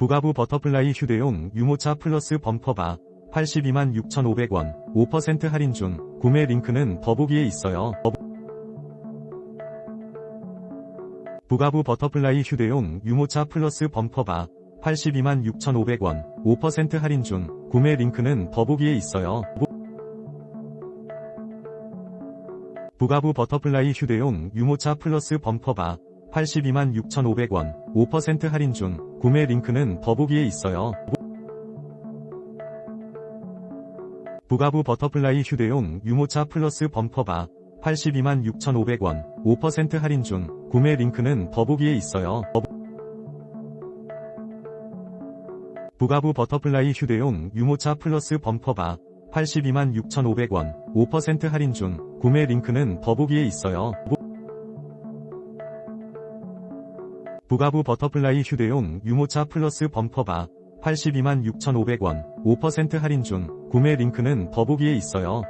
부가부 버터플라이 휴대용 유모차 플러스 범퍼바 82만 6,500원 5% 할인 중 구매 링크는 더보기에 있어요. 부가부 버터플라이 휴대용 유모차 플러스 범퍼바 82만 6,500원 5% 할인 중 구매 링크는 더보기에 있어요. 부가부 버터플라이 휴대용 유모차 플러스 범퍼바 82만 6,500원 5% 할인 중 구매 링크는 더보기에 있어요. 부가부 버터플라이 휴대용 유모차 플러스 범퍼바 82만 6,500원 5% 할인 중 구매 링크는 더보기에 있어요. 부가부 버터플라이 휴대용 유모차 플러스 범퍼바 82만 6,500원 5% 할인 중 구매 링크는 더보기에 있어요. 부가부 버터플라이 휴대용 유모차 플러스 범퍼바 82만 6,500원 5% 할인 중 구매 링크는 더보기에 있어요.